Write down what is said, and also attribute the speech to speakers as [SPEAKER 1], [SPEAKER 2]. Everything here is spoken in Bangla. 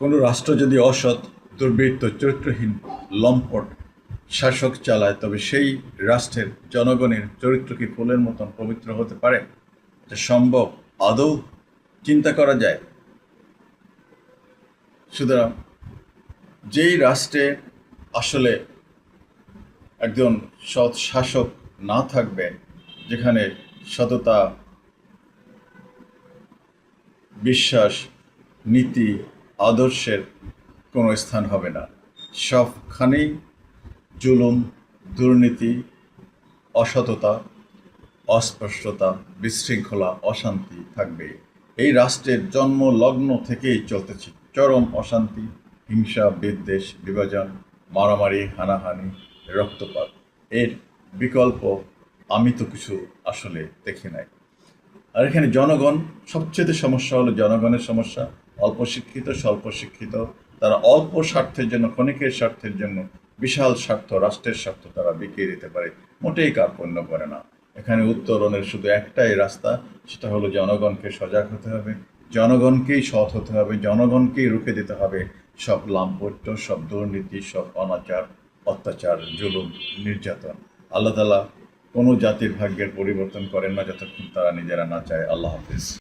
[SPEAKER 1] কোনো রাষ্ট্র যদি অসৎ, দুর্বৃত্ত, চরিত্রহীন, লম্পট, শাসক চালায়, তবে সেই রাষ্ট্রের জনগণের চরিত্র কি ফুলের মতন পবিত্র হতে পারে? এটা সম্ভব? আদৌ চিন্তা করা যায়? সুতরাং যেই রাষ্ট্রে আসলে একজন সৎ শাসক না থাকবে, যেখানে সততা, বিশ্বাস, নীতি আদর্শের কোনো স্থান হবে না। সবখানেই জুলুম, দুর্নীতি, অসততা, অস্পষ্টতা, বিশৃঙ্খলা, অশান্তি থাকবে। এই রাষ্ট্রের জন্ম লগ্ন থেকেই চলতেছে চরম অশান্তি, হিংসা, বিদ্বেষ, বিভাজন, মারামারি, হানাহানি, রক্তপাত। এর বিকল্প আমি তো কিছু আসলে দেখি নাই। আর এখানে জনগণ, সবচেয়ে সমস্যা হলো জনগণের সমস্যা। অল্প শিক্ষিত স্বল্প শিক্ষিত তারা অল্প স্বার্থের জন্য, ক্ষণিকের স্বার্থের জন্য বিশাল স্বার্থ, রাষ্ট্রের স্বার্থ তারা বিকিয়ে দিতে পারে। মোটেই কার্পণ্য করে না। এখানে উত্তরণের শুধু একটাই রাস্তা, সেটা হলো জনগণকে সজাগ হতে হবে, জনগণকেই সৎ হতে হবে, জনগণকেই রুখে দিতে হবে। সব লাম্পট্য, সব দুর্নীতি, সব অনাচার, অত্যাচার, জুলুম, নির্যাতন। আল্লাহ তালা কোনো জাতির ভাগ্যের পরিবর্তন করেন না যতক্ষণ তারা নিজেরা না চায়। আল্লাহ হাফিজ।